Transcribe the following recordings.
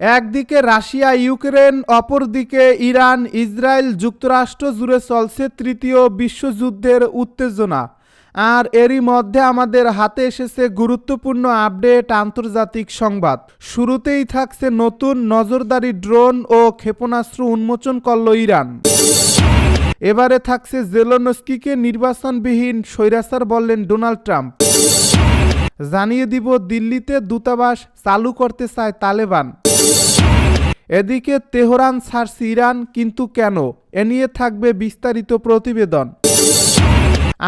একদিকে Russia, Ukraine, অপরদিকে Iran, Israel যুক্তরাষ্ট্র জুড়ে চলছে তৃতীয় বিশ্বযুদ্ধের উত্তেজনা। আর এরই মধ্যে আমাদের হাতে এসেছে গুরুত্বপূর্ণ আপডেট, আন্তর্জাতিক সংবাদ। শুরুতেই থাকছে নতুন নজরদারি ড্রোন ও ক্ষেপণাস্ত্র উন্মোচন করল ইরান। এবারে থাকছে জেলোনস্কিকে নির্বাচনবিহীন স্বৈরাচার বললেন ডোনাল্ড ট্রাম্প। জানিয়ে দিব দিল্লিতে দূতাবাস চালু করতে চায় তালেবান। এদিকে তেহরান ছাড়ছে ইরান, কিন্তু কেন? এ নিয়ে থাকবে বিস্তারিত প্রতিবেদন।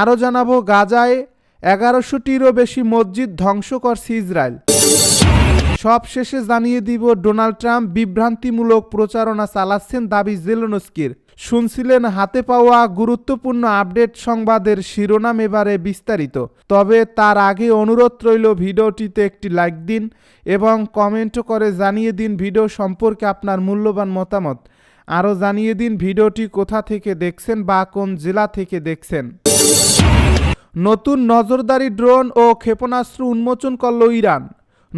আরও জানাব, গাজায় এগারোশোটিরও বেশি মসজিদ ধ্বংস করছে ইসরায়েল। সব শেষে জানিয়ে দিব, ডোনাল্ড ট্রাম্প বিভ্রান্তিমূলক প্রচারণা চালাচ্ছেন দাবি জেলনস্কির। শুনছিলেন, হাতে পাওয়া গুরুত্বপূর্ণ আপডেট সংবাদের শিরোনাম এবারে বিস্তারিত। তবে তার আগে অনুরোধ রইল, ভিডিওটিতে একটি লাইক দিন এবং কমেন্ট করে জানিয়ে দিন ভিডিও সম্পর্কে আপনার মূল্যবান মতামত। আরও জানিয়ে দিন ভিডিওটি কোথা থেকে দেখছেন বা কোন জেলা থেকে দেখছেন। নতুন নজরদারি ড্রোন ও ক্ষেপণাস্ত্র উন্মোচন করল ইরান।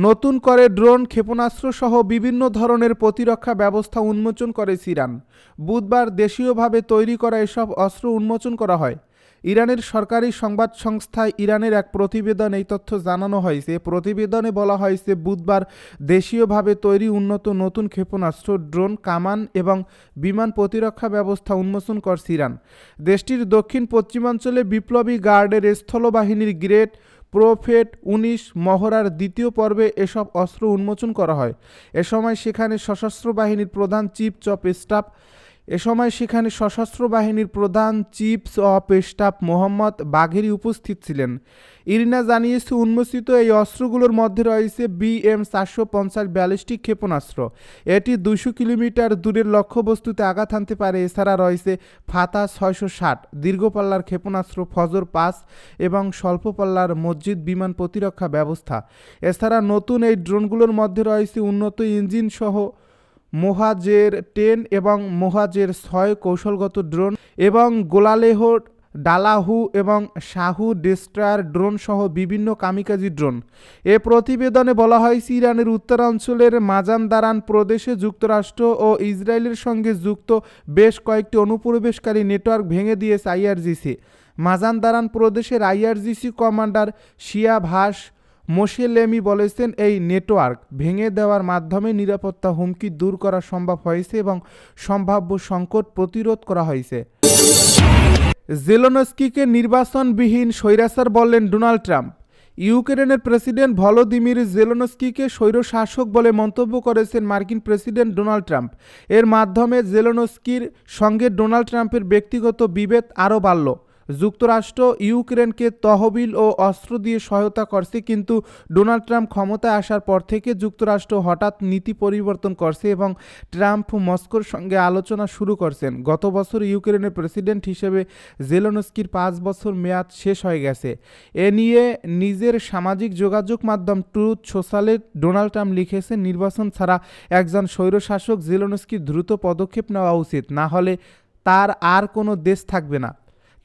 নতুন করে ড্রোন ক্ষেপণাস্ত্র সহ বিভিন্ন ধরনের প্রতিরক্ষা ব্যবস্থা উন্মোচন করে ইরান। বুধবার দেশীয়ভাবে তৈরি করা এসব অস্ত্র উন্মোচন করা হয়। ইরানের সরকারি সংবাদ সংস্থায় ইরানের এক প্রতিবেদন এই তথ্য জানানো হয়েছে। প্রতিবেদনে বলা হয়েছে, বুধবার দেশীয়ভাবে তৈরি উন্নত নতুন ক্ষেপণাস্ত্র, ড্রোন, কামান এবং বিমান প্রতিরক্ষা ব্যবস্থা উন্মোচন করছে ইরান। দেশটির দক্ষিণ পশ্চিমাঞ্চলে বিপ্লবী গার্ডের স্থলবাহিনীর গ্রেট প্রোফেট উনিশ মহড়ার দ্বিতীয় পর্বে এসব অস্ত্র উন্মোচন করা হয়। এ সময় সেখানে সশস্ত্র বাহিনীর প্রধান চিফ অফ স্টাফ এ সময় সেখানে সশস্ত্র বাহিনীর প্রধান chiefs of staff Mohammad Bagheri উপস্থিত ছিলেন। ইরিনা জানিয়েছে, উন্মোচিত এই অস্ত্রগুলোর মধ্যে রয়েছে বিএম চারশো পঞ্চাশ ব্যালিস্টিক ক্ষেপণাস্ত্র। এটি দুশো কিলোমিটার দূরের লক্ষ্যবস্তুতে আঘাত হানতে পারে। এছাড়া রয়েছে ফাতা ছয়শো ষাট, দীর্ঘপাল্লার ক্ষেপণাস্ত্র ফজর পাস এবং স্বল্প পাল্লার মসজিদ বিমান প্রতিরক্ষা ব্যবস্থা। এছাড়া নতুন এই ড্রোনগুলোর মধ্যে রয়েছে উন্নত ইঞ্জিন সহ মোহাজের টেন এবং মোহাজের ছয় কৌশলগত ড্রোন এবং গোলালেহ, ডালাহু এবং শাহু ডেস্ট্রায়ার ড্রোন সহ বিভিন্ন কামিকাজি ড্রোন। এ প্রতিবেদনে বলা হয়েছে ইরানের উত্তরাঞ্চলের মাজানদারান প্রদেশে যুক্তরাষ্ট্র ও ইসরায়েলের সঙ্গে যুক্ত বেশ কয়েকটি অনুপ্রবেশকারী নেটওয়ার্ক ভেঙে দিয়েছে আইআরজিসি। মাজানদারান প্রদেশের আইআরজিসি কমান্ডার শিয়া ভাস মোশেলেমি বলেছেন, এই নেটওয়ার্ক ভেঙে দেওয়ার মাধ্যমে নিরাপত্তা হুমকি দূর করা সম্ভব হয়েছে এবং সম্ভাব্য সংকট প্রতিরোধ করা হয়েছে। জেলোনস্কিকে নির্বাচনবিহীন স্বৈরাচার বললেন ডোনাল্ড ট্রাম্প। ইউক্রেনের প্রেসিডেন্ট ভলোদিমির জেলোনস্কিকে স্বৈরশাসক বলে মন্তব্য করেছেন মার্কিন প্রেসিডেন্ট ডোনাল্ড ট্রাম্প। এর মাধ্যমে জেলোনস্কির সঙ্গে ডোনাল্ড ট্রাম্পের ব্যক্তিগত বিভেদ আরও বাড়ল। যুক্তরাষ্ট্র, ইউক্রেনকে তহবিল ও অস্ত্র দিয়ে সহায়তা করছে, কিন্তু ডোনাল্ড ট্রাম্প ক্ষমতায় আসার পর থেকে যুক্তরাষ্ট্র হঠাৎ নীতি পরিবর্তন করছে এবং ট্রাম্প মস্কোর সঙ্গে আলোচনা শুরু করছেন। গত বছর ইউক্রেনের প্রেসিডেন্ট হিসেবে জেলোনস্কির পাঁচ বছর মেয়াদ শেষ হয়ে গেছে। এ নিয়ে নিজের সামাজিক যোগাযোগ মাধ্যম ট্রুথ সোশ্যালে ডোনাল্ড ট্রাম্প লিখেছেন, নির্বাচন ছাড়া একজন স্বৈরশাসক জেলোনস্কির দ্রুত পদক্ষেপ নেওয়া উচিত, না হলে তার আর কোনো দেশ থাকবে না।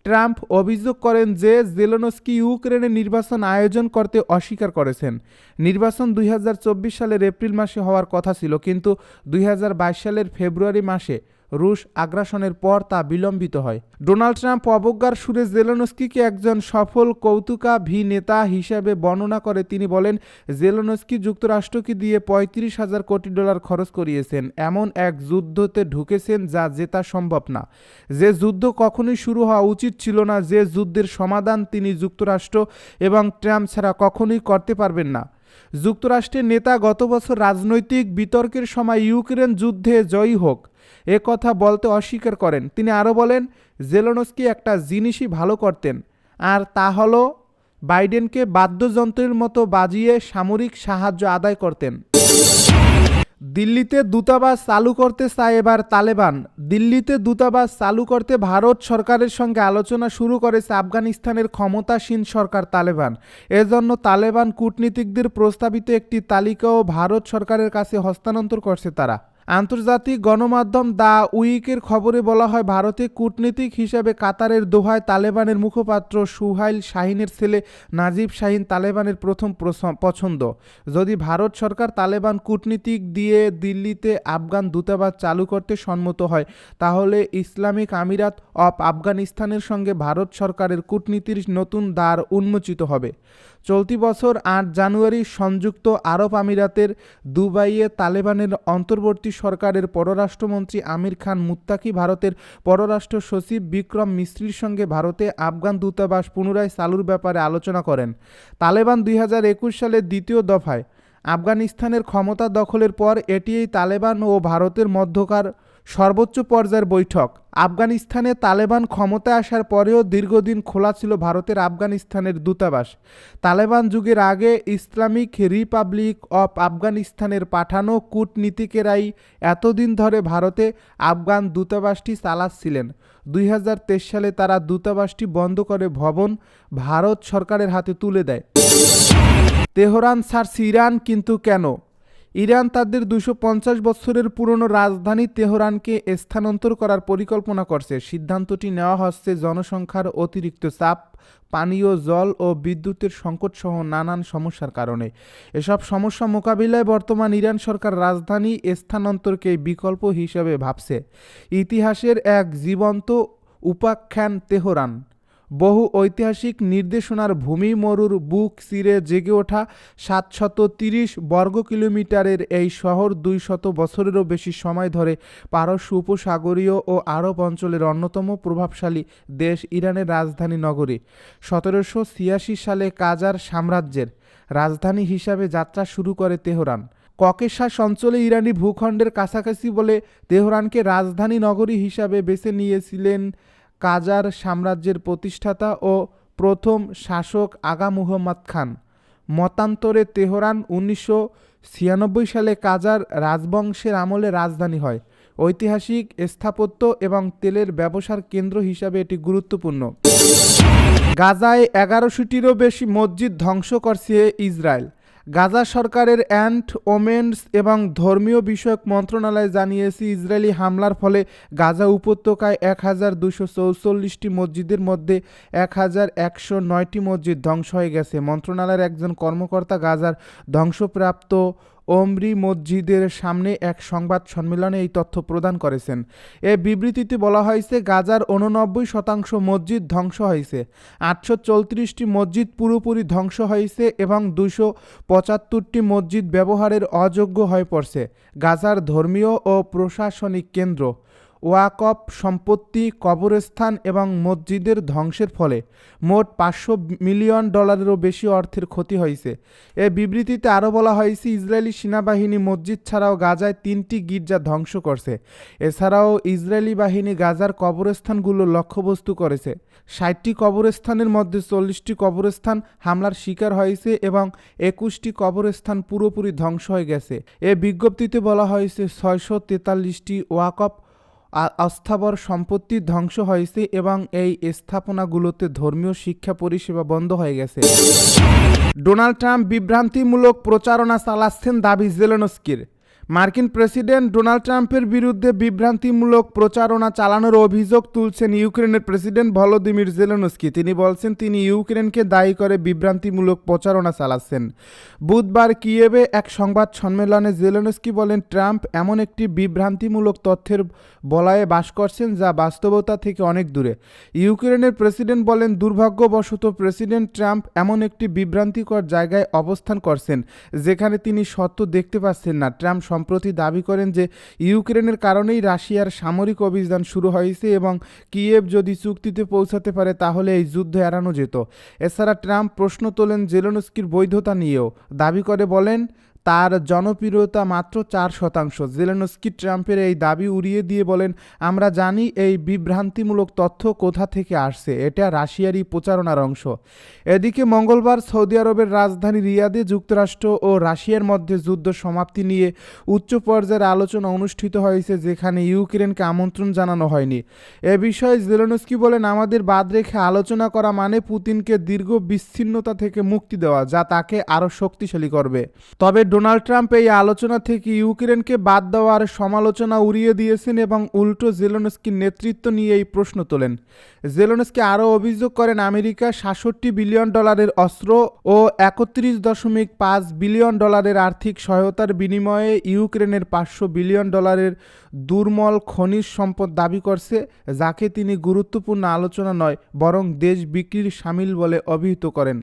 ট্রাম্প অভিযোগ করেন যে জেলোনস্কি ইউক্রেনে নির্বাচন আয়োজন করতে অস্বীকার করেছেন। নির্বাচন দুই হাজার চব্বিশ সালের এপ্রিল মাসে হওয়ার কথা ছিল, কিন্তু দুই হাজার বাইশ সালের ফেব্রুয়ারি মাসে রুশ আগ্রাসনের পর তা বিলম্বিত হয়। ডোনাল্ড ট্রাম্প অবজ্ঞার সুরে জেলোনস্কিকে একজন সফল কৌতুকাভি নেতা হিসেবে বর্ণনা করে। তিনি বলেন, জেলোনস্কি যুক্তরাষ্ট্রকে দিয়ে পঁয়ত্রিশ হাজার কোটি ডলার খরচ করিয়েছেন। এমন এক যুদ্ধতে ঢুকেছেন যা জেতা সম্ভব না। যে যুদ্ধ কখনোই শুরু হওয়া উচিত ছিল না, যে যুদ্ধের সমাধান তিনি যুক্তরাষ্ট্র এবং ট্রাম্প ছাড়া কখনোই করতে পারবেন না। যুক্তরাষ্ট্রের নেতা গত বছর রাজনৈতিক বিতর্কের সময় ইউক্রেন যুদ্ধে জয়ী হোক। এ কথা বলতে অস্বীকার করেন। তিনি আরও বলেন, জেলোনস্কি একটা জিনিসই ভালো করতেন, আর তা হলো বাইডেনকে বাদ্যযন্ত্রের মতো বাজিয়ে সামরিক সাহায্য আদায় করতেন। দিল্লিতে দূতাবাস চালু করতে চায় এবার তালেবান। দিল্লিতে দূতাবাস চালু করতে ভারত সরকারের সঙ্গে আলোচনা শুরু করেছে আফগানিস্তানের ক্ষমতাসীন সরকার তালেবান। এজন্য তালেবান কূটনীতিকদের প্রস্তাবিত একটি তালিকাও ভারত সরকারের কাছে হস্তান্তর করছে তারা। আন্তর্জাতিক গণমাধ্যম দ্য উইকের খবরে বলা হয় ভারতে কূটনীতিক হিসেবে কাতারের দোহায় তালেবানের মুখপাত্র সুহাইল শাহিনের ছেলে নাজিব শাহিন তালেবানের প্রথম পছন্দ। যদি ভারত সরকার তালেবান কূটনীতিক দিয়ে দিল্লিতে আফগান দূতাবাস চালু করতে সম্মত হয়, তাহলে ইসলামিক আমিরাত অফ আফগানিস্তানের সঙ্গে ভারত সরকারের কূটনীতির নতুন দ্বার উন্মোচিত হবে। চলতি বছর আট জানুয়ারি সংযুক্ত আরব আমিরাতের দুবাইয়ে তালেবানের অন্তর্বর্তী সরকারের পররাষ্ট্রমন্ত্রী আমির খান মুত্তাকি ভারতের পররাষ্ট্র সচিব বিক্রম মিস্ত্রির সঙ্গে ভারতে আফগান দূতাবাস পুনরায় চালুর ব্যাপারে আলোচনা করেন। তালেবান দুই হাজার একুশ সালের দ্বিতীয় দফায় আফগানিস্তানের ক্ষমতা দখলের পর এটিই তালেবান ও ভারতের মধ্যকার সর্বোচ্চ পর্যায়ের বৈঠক। আফগানিস্তানে তালেবান ক্ষমতায় আসার পরেও দীর্ঘদিন খোলা ছিল ভারতের আফগানিস্তানের দূতাবাস। তালেবান যুগের আগে ইসলামিক রিপাবলিক অফ আফগানিস্তানের পাঠানো কূটনীতিকেরাই এতদিন ধরে ভারতে আফগান দূতাবাসটি চালাচ্ছিলেন। দুই সালে তারা দূতাবাসটি বন্ধ করে ভবন ভারত সরকারের হাতে তুলে দেয়। তেহরান ছাড়ছে ইরান, কিন্তু কেন? ইরান তাদের দুশো বছরের পুরনো রাজধানী তেহরানকে স্থানান্তর করার পরিকল্পনা করছে। সিদ্ধান্তটি নেওয়া হচ্ছে জনসংখ্যার অতিরিক্ত চাপ, পানীয়, জল ও বিদ্যুতের সংকট সহ নানান সমস্যার কারণে। এসব সমস্যা মোকাবিলায় বর্তমান ইরান সরকার রাজধানী স্থানান্তরকে বিকল্প হিসেবে ভাবছে। ইতিহাসের এক জীবন্ত উপাখ্যান তেহরান। বহু ঐতিহাসিক নির্দেশনার ভূমি মরুর বুক চিরে জেগে ওঠা সাতশত তিরিশ বর্গ কিলোমিটারের এই শহর দুই শত বছরেরও বেশি সময় ধরে পারস্য উপসাগরীয় ও আরব অঞ্চলের অন্যতম প্রভাবশালী দেশ ইরানের রাজধানী নগরী। সতেরোশো ছিয়াশি সালে কাজার সাম্রাজ্যের রাজধানী হিসাবে যাত্রা শুরু করে তেহরান। ককেশাস অঞ্চলে ইরানি ভূখণ্ডের কাছাকাছি বলে তেহরানকে রাজধানী নগরী হিসাবে বেছে নিয়েছিলেন কাজার সাম্রাজ্যের প্রতিষ্ঠাতা ও প্রথম শাসক আগা মুহম্মদ খান। মতান্তরে তেহরান উনিশশো ছিয়ানব্বই সালে কাজার রাজবংশের আমলে রাজধানী হয়। ঐতিহাসিক স্থাপত্য এবং তেলের ব্যবসার কেন্দ্র হিসাবে এটি গুরুত্বপূর্ণ। গাজায় এগারোশোটিরও বেশি মসজিদ ধ্বংস করছে ইসরায়েল। গাজা সরকারের অ্যান্ট ওমেন্স এবং ধর্মীয় বিষয়ক মন্ত্রণালয় জানিয়েছে, ইসরায়েলি হামলার ফলে গাজা উপত্যকায় এক হাজার দুশো চৌচল্লিশটি মসজিদের মধ্যে এক হাজার একশো নয়টি মসজিদ ধ্বংস হয়ে গেছে। মন্ত্রণালয়ের একজন কর্মকর্তা গাজার ধ্বংসপ্রাপ্ত ওমরি মসজিদের সামনে এক সংবাদ সম্মেলনে এই তথ্য প্রদান করেছেন। এ বিবৃতিতে বলা হয়েছে, গাজার উননব্বই শতাংশ মসজিদ ধ্বংস হয়েছে, আটশো চৌত্রিশটি মসজিদ পুরোপুরি ধ্বংস হয়েছে এবং দুশো পঁচাত্তরটি মসজিদ ব্যবহারের অযোগ্য হয়ে পড়ছে। গাজার ধর্মীয় ও প্রশাসনিক কেন্দ্র ওয়াকফ সম্পত্তি, কবরস্থান এবং মসজিদের ধ্বংসের ফলে মোট পাঁচশো মিলিয়ন ডলারেরও বেশি অর্থের ক্ষতি হয়েছে। এ বিবৃতিতে আরও বলা হয়েছে, ইসরায়েলি সেনাবাহিনী মসজিদ ছাড়াও গাজায় তিনটি গির্জা ধ্বংস করছে। এছাড়াও ইসরায়েলি বাহিনী গাজার কবরস্থানগুলো লক্ষ্যবস্তু করেছে। ষাটটি কবরস্থানের মধ্যে চল্লিশটি কবরস্থান হামলার শিকার হয়েছে এবং একুশটি কবরস্থান পুরোপুরি ধ্বংস হয়ে গেছে। এ বিজ্ঞপ্তিতে বলা হয়েছে, ছয়শো তেতাল্লিশটি ওয়াকফ আ- অস্থাবর সম্পত্তি ধ্বংস হয়েছে এবং এই স্থাপনাগুলোতে ধর্মীয় শিক্ষা পরিষেবা বন্ধ হয়ে গেছে। ডোনাল্ড ট্রাম্প বিভ্রান্তিমূলক প্রচারণা চালাচ্ছেন দাবি জেলেনস্কির। মার্কিন প্রেসিডেন্ট ডোনাল্ড ট্রাম্পের বিরুদ্ধে বিভ্রান্তিমূলক প্রচারণা চালানোর অভিযোগ তুলছেন ইউক্রেনের প্রেসিডেন্ট ভলোদিমির জেলেনস্কি। তিনি বলছেন, তিনি ইউক্রেনকে দায়ী করে বিভ্রান্তিমূলক প্রচারণা চালাচ্ছেন। বুধবার কিয়েভে এক সংবাদ সম্মেলনে জেলেনস্কি বলেন, ট্রাম্প এমন একটি বিভ্রান্তিমূলক তথ্যের বলয়ে বাস করছেন যা বাস্তবতা থেকে অনেক দূরে। ইউক্রেনের প্রেসিডেন্ট বলেন, দুর্ভাগ্যবশত প্রেসিডেন্ট ট্রাম্প এমন একটি বিভ্রান্তিকর জায়গায় অবস্থান করছেন, যেখানে তিনি সত্য দেখতে পাচ্ছেন না। ট্রাম্প সম্প্রতি দাবি করেন যে ইউক্রেনের কারণেই রাশিয়ার সামরিক অভিযান শুরু হয়েছে এবং কিয়েভ যদি চুক্তিতে পৌঁছাতে পারে, তাহলে এই যুদ্ধ এড়ানো যেত। এছাড়া ট্রাম্প প্রশ্ন তোলেন জেলনস্কির বৈধতা নিয়েও। দাবি করে বলেন তার জনপ্রিয়তা মাত্র চার শতাংশ। জেলেনস্কি ট্রাম্পের এই দাবি উড়িয়ে দিয়ে বলেন, আমরা জানি এই বিভ্রান্তিমূলক তথ্য কোথা থেকে আসছে। এটা রাশিয়ারই প্রচারণার অংশ। এদিকে মঙ্গলবার সৌদি আরবের রাজধানী রিয়াদে যুক্তরাষ্ট্র ও রাশিয়ার মধ্যে যুদ্ধ সমাপ্তি নিয়ে উচ্চ পর্যায়ের আলোচনা অনুষ্ঠিত হয়েছে, যেখানে ইউক্রেনকে আমন্ত্রণ জানানো হয়নি। এ বিষয়ে জেলেনস্কি বলেন, আমাদের বাদ রেখে আলোচনা করা মানে পুতিনকে দীর্ঘ বিচ্ছিন্নতা থেকে মুক্তি দেওয়া, যা তাকে আরও শক্তিশালী করবে। তবে ডোনাল্ড ট্রাম্প এই আলোচনা থেকে ইউক্রেনকে বাদ দেওয়ার সমালোচনা উড়িয়ে দিয়েছেন এবং উল্টো জেলোনস্কির নেতৃত্ব নিয়ে এই প্রশ্ন তোলেন। জেলোনস্কি আরও অভিযোগ করেন, আমেরিকা সাতষট্টি বিলিয়ন ডলারের অস্ত্র ও একত্রিশ দশমিক পাঁচ বিলিয়ন ডলারের আর্থিক সহায়তার বিনিময়ে ইউক্রেনের পাঁচশো বিলিয়ন ডলারের দুর্মল খনিজ সম্পদ দাবি করছে, যাকে তিনি গুরুত্বপূর্ণ আলোচনা নয়, বরং দেশ বিক্রির সামিল বলে অভিহিত করেন।